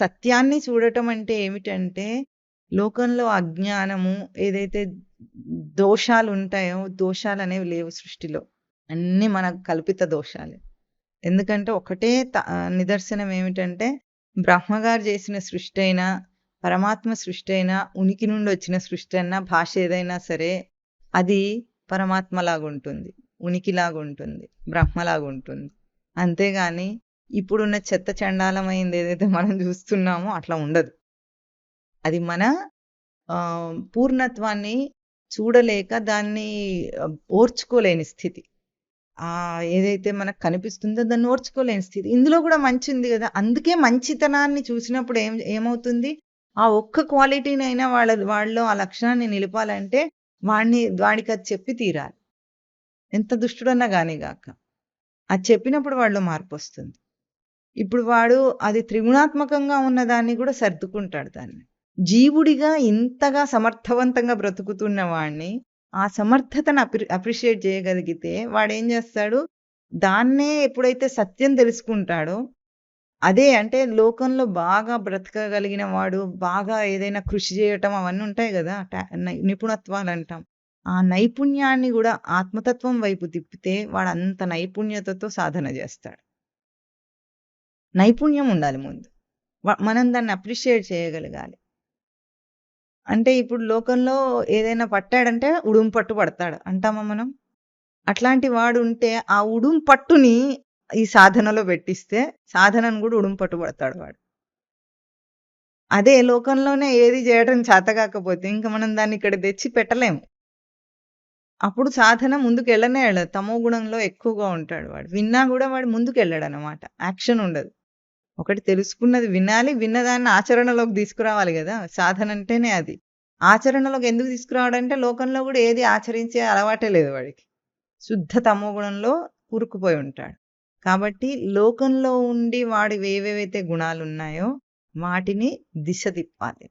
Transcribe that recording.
సత్యాన్ని చూడటం అంటే ఏమిటంటే, లోకంలో అజ్ఞానము ఏదైతే దోషాలుంటాయో, దోషాలనేవి లేవు సృష్టిలో. అన్నీ మన కల్పిత దోషాలే. ఎందుకంటే ఒకటే త నిదర్శనం ఏమిటంటే, బ్రహ్మగారు చేసిన సృష్టి అయినా పరమాత్మ సృష్టి అయినా ఉనికి నుండి వచ్చిన సృష్టి అయినా భాష ఏదైనా సరే, అది పరమాత్మలాగుంటుంది. ఉనికిలాగుంటుంది. బ్రహ్మలాగుంటుంది. అంతేగాని ఇప్పుడున్న చెత్త చండాలమైంది ఏదైతే మనం చూస్తున్నామో అట్లా ఉండదు. అది మన పూర్ణత్వాన్ని చూడలేక దాన్ని ఓర్చుకోలేని స్థితి. ఆ ఏదైతే మనకు కనిపిస్తుందో దాన్ని ఓర్చుకోలేని స్థితి. ఇందులో కూడా మంచి ఉంది కదా అందుకే మంచితనాన్ని చూసినప్పుడు ఏం ఏమవుతుంది? ఆ ఒక్క క్వాలిటీనైనా వాళ్ళ వాళ్ళలో ఆ లక్షణాన్ని నిలపాలంటే వాడిని వాడికి అది చెప్పి తీరాలి. ఎంత దుష్టుడన్నా గానిగాక. అది చెప్పినప్పుడు వాళ్ళు మార్పు వస్తుంది ఇప్పుడు వాడు అది త్రిగుణాత్మకంగా ఉన్నదాన్ని కూడా సర్దుకుంటాడు దాన్ని. జీవుడిగా ఇంతగా సమర్థవంతంగా బ్రతుకుతున్న వాడిని, ఆ సమర్థతను అప్రి అప్రిషియేట్ చేయగలిగితే వాడేం చేస్తాడు? దాన్నే ఎప్పుడైతే సత్యం తెలుసుకుంటాడో, అదే అంటే లోకంలో బాగా బ్రతకగలిగిన వాడు, బాగా ఏదైనా కృషి చేయటం అవన్నీ ఉంటాయి కదా నిపుణత్వాలు అంటాం ఆ నైపుణ్యాన్ని కూడా ఆత్మతత్వం వైపు తిప్పితే వాడంత నైపుణ్యతతో సాధన చేస్తాడు నైపుణ్యం ఉండాలి ముందు. మనం దాన్ని అప్రిషియేట్ చేయగలగాలి. అంటే ఇప్పుడు లోకంలో ఏదైనా పట్టాడంటే ఉడుం పట్టు పడతాడు. అంటామా మనం? అట్లాంటి వాడు ఉంటే ఆ ఉడుం పట్టుని ఈ సాధనలో పెట్టిస్తే సాధనను కూడా ఉడుం పట్టు పడతాడు వాడు. అదే లోకంలోనే ఏది చేయడం చేతకాకపోతే ఇంకా మనం దాన్ని ఇక్కడ తెచ్చి పెట్టలేము. అప్పుడు సాధన ముందుకెళ్ళనే వెళ్ళదు తమో గుణంలో ఎక్కువగా ఉంటాడు వాడు. విన్నా కూడా వాడు ముందుకెళ్ళడనమాట. యాక్షన్ ఉండదు. ఒకటి తెలుసుకున్నది వినాలి. విన్నదాన్ని ఆచరణలోకి తీసుకురావాలి కదా సాధన అంటేనే అది. ఆచరణలోకి ఎందుకు తీసుకురావడంటే లోకంలో కూడా ఏది ఆచరించే అలవాటే లేదు వాడికి. శుద్ధ తమోగుణంలో కూరుకుపోయి ఉంటాడు. కాబట్టి లోకంలో ఉండి వాడి ఏవేవైతే గుణాలున్నాయో వాటిని దిశ తిప్పాలి.